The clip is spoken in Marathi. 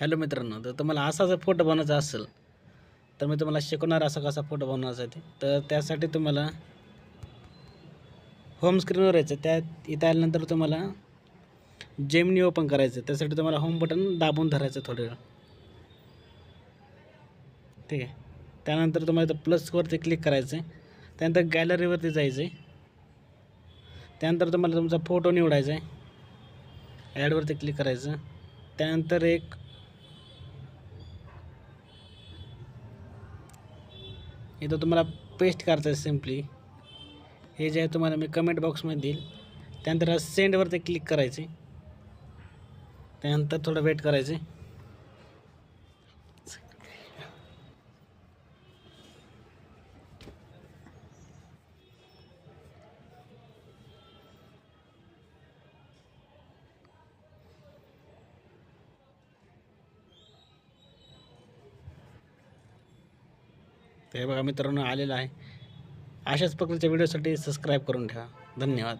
हॅलो मित्रांनो तर तुम्हाला असा जर फोटो बनवायचा असेल तर मी तुम्हाला शिकवणार असा कसा फोटो बनवायचा आहे ते. तर त्यासाठी तुम्हाला होम स्क्रीनवर यायचं त्या इथं आल्यानंतर तुम्हाला जेमनी ओपन करायचं त्यासाठी तुम्हाला होम बटन दाबून धरायचं थोडं वेळ. ठीक आहे. त्यानंतर तुम्हाला इथं प्लसवरती क्लिक करायचं आहे. त्यानंतर गॅलरीवरती जायचं आहे. त्यानंतर तुम्हाला तुमचा फोटो निवडायचा आहे. ॲडवरती क्लिक करायचं त्यानंतर एक इथं तुम्हाला पेस्ट करायचं आहे सिम्पली हे जे आहे तुम्हाला मी कमेंट बॉक्समध्ये देईल. त्यानंतर सेंडवरती क्लिक करायचे. त्यानंतर थोडं वेट करायचे. ते बघा मित्रांनो आलेलं आहे. अशाच प्रकारच्या व्हिडिओसाठी सबस्क्राईब करून ठेवा. धन्यवाद.